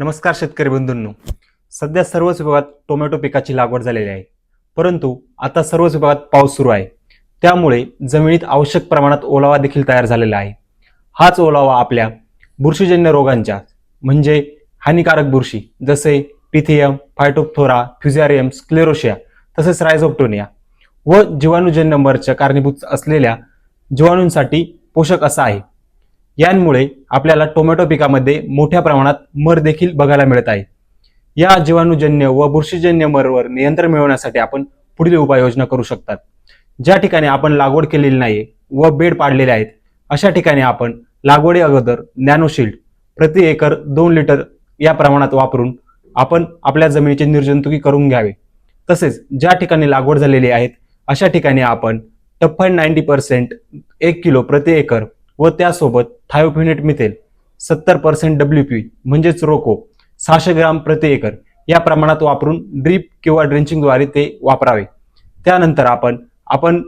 नमस्कार शेतकरी बंधूंनो. सध्या सर्वच विभागात टोमॅटो पिकाची लागवड झालेली आहे. परंतु आता सर्वच विभागात पाऊस सुरू आहे. त्यामुळे जमिनीत आवश्यक प्रमाणात ओलावा देखील तयार झालेला आहे. हाच ओलावा आपल्या बुरशीजन्य रोगांच्या म्हणजे हानिकारक बुरशी जसे पिथियम फायटोप्थोरा फ्युझॅरियम स्क्लेरोशिया तसेच रायझोप्टोनिया व जीवाणूजन्य मरच्या कारणीभूत असलेल्या जीवाणूंसाठी पोषक असा आहे. यांमुळे आपल्याला टोमॅटो पिकामध्ये मोठ्या प्रमाणात मर देखील बघायला मिळत आहे. या जीवाणूजन्य व बुरशीजन्य मरवर नियंत्रण मिळवण्यासाठी आपण पुढील उपाययोजना करू शकतात. ज्या ठिकाणी आपण लागवड केलेली नाही व बेड पाडलेले आहेत अशा ठिकाणी आपण लागवडी अगोदर नॅनोशिल्ड प्रति एकर दोन लिटर या प्रमाणात वापरून आपण आपल्या जमिनीचे निर्जंतुकी करून घ्यावे. तसेच ज्या ठिकाणी लागवड झालेली आहेत अशा ठिकाणी आपण टप्पन नाईन्टी पर्सेंट एक किलो प्रति एकर व त्यासोबत थायोफिनेट मिथेल सत्तर पर्सेंट डब्ल्यू पी म्हणजेच रोको सहाशे ग्राम प्रति एकर या प्रमाणात वापरून ड्रीप किंवा ड्रेंचिंगद्वारे ते वापरावे. त्यानंतर आपण आपण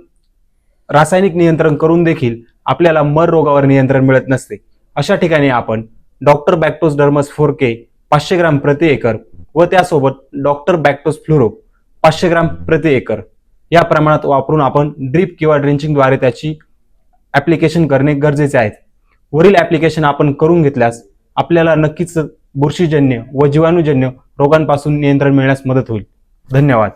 रासायनिक नियंत्रण करून देखील आपल्याला मर रोगावर नियंत्रण मिळत नसते. अशा ठिकाणी आपण डॉक्टर बॅक्टोस डर्मस फोर के पाचशे ग्राम प्रति एकर व त्यासोबत डॉक्टर बॅक्टोस फ्लोरो पाचशे ग्राम प्रति एकर या प्रमाणात वापरून आपण ड्रीप किंवा ड्रेंचिंगद्वारे त्याची ॲप्लिकेशन करणे गरजेचे आहे वरील ॲप्लिकेशन आपण करून घेतल्यास आपल्याला नक्कीच बुरशीजन्य व जीवाणूजन्य रोगांपासून नियंत्रण मिळण्यास मदत होईल. धन्यवाद.